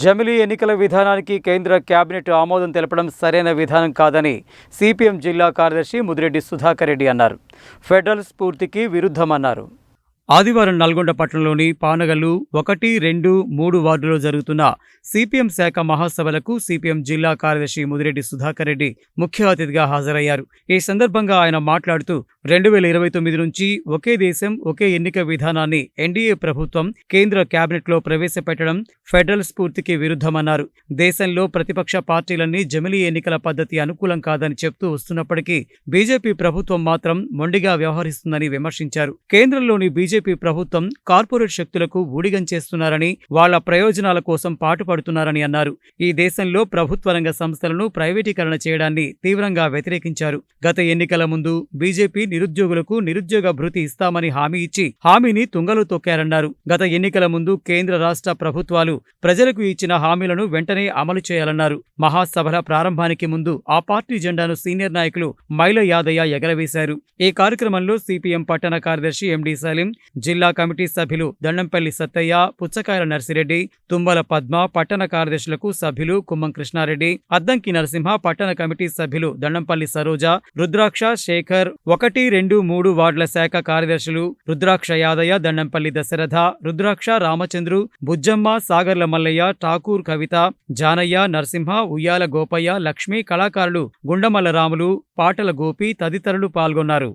జమిలీ ఎన్నికల విధానానికి కేంద్ర కేబినెట్ ఆమోదం తెలపడం సరైన విధానం కాదని సిపిఎం జిల్లా కార్యదర్శి ముదిరెడ్డి సుధాకర్ రెడ్డి అన్నారు. ఫెడరల్ స్ఫూర్తికి విరుద్ధమన్నారు. ఆదివారం నల్గొండ పట్టణంలోని పానగల్లు ఒకటి రెండు మూడు వార్డులో జరుగుతున్న సిపిఎం శాఖ మహాసభలకు సిపిఎం జిల్లా కార్యదర్శి ముదిరెడ్డి సుధాకర్ రెడ్డి ముఖ్య అతిథిగా హాజరయ్యారు. ఈ సందర్భంగా ఆయన మాట్లాడుతూ రెండు వేల ఇరవై తొమ్మిది నుంచి ఒకే దేశం ఒకే ఎన్నిక విధానాన్ని ఎన్డీఏ ప్రభుత్వం కేంద్ర కేబినెట్లో ప్రవేశపెట్టడం ఫెడరల్ స్ఫూర్తికి విరుద్ధమన్నారు. దేశంలో ప్రతిపక్ష పార్టీలన్నీ జమిలీ ఎన్నికల పద్ధతి అనుకూలం కాదని చెప్తూ వస్తున్నప్పటికీ బీజేపీ ప్రభుత్వం మాత్రం మొండిగా వ్యవహరిస్తుందని విమర్శించారు. కేంద్రంలోని బీజేపీ ప్రభుత్వం కార్పొరేట్ శక్తులకు ఊడిగం చేస్తున్నారని వాళ్ళ ప్రయోజనాల కోసం పాటుపడుతున్నారని అన్నారు. ఈ దేశంలో ప్రభుత్వ రంగ సంస్థలను ప్రైవేటీకరణ చేయడాన్ని తీవ్రంగా వ్యతిరేకించారు. గత ఎన్నికల ముందు బీజేపీ నిరుద్యోగులకు నిరుద్యోగ భృతి ఇస్తామని హామీ ఇచ్చి హామీని తుంగలు తొక్కారన్నారు. గత ఎన్నికల ముందు కేంద్ర రాష్ట్ర ప్రభుత్వాలు ప్రజలకు ఇచ్చిన హామీలను వెంటనే అమలు చేయాలన్నారు. మహాసభల ప్రారంభానికి ముందు ఆ పార్టీ జెండాను సీనియర్ నాయకులు మైల యాదయ్య ఎగరవేశారు. ఈ కార్యక్రమంలో సిపిఎం పట్టణ కార్యదర్శి ఎండి సలీం జిల్లా కమిటీ సభ్యులు దండంపల్లి సత్తయ్య పుచ్చకాయల నర్సిరెడ్డి తుమ్మల పద్మ పట్టణ కార్యదర్శులకు సభ్యులు కుమ్మం కృష్ణారెడ్డి అద్దంకి నరసింహ పట్టణ కమిటీ సభ్యులు దండంపల్లి సరోజ రుద్రాక్ష శేఖర్ ఒకటి రెండు మూడు వార్డుల శాఖ కార్యదర్శులు రుద్రాక్ష యాదయ్య దండంపల్లి దశరథ రుద్రాక్ష రామచంద్రు బుజ్జమ్మ సాగర్ల మల్లయ్య ఠాకూర్ కవిత జానయ్య నరసింహ ఉయ్యాల గోపయ్య లక్ష్మి కళాకారులు గుండమల్ల రాములు పాటల గోపి తదితరులు పాల్గొన్నారు.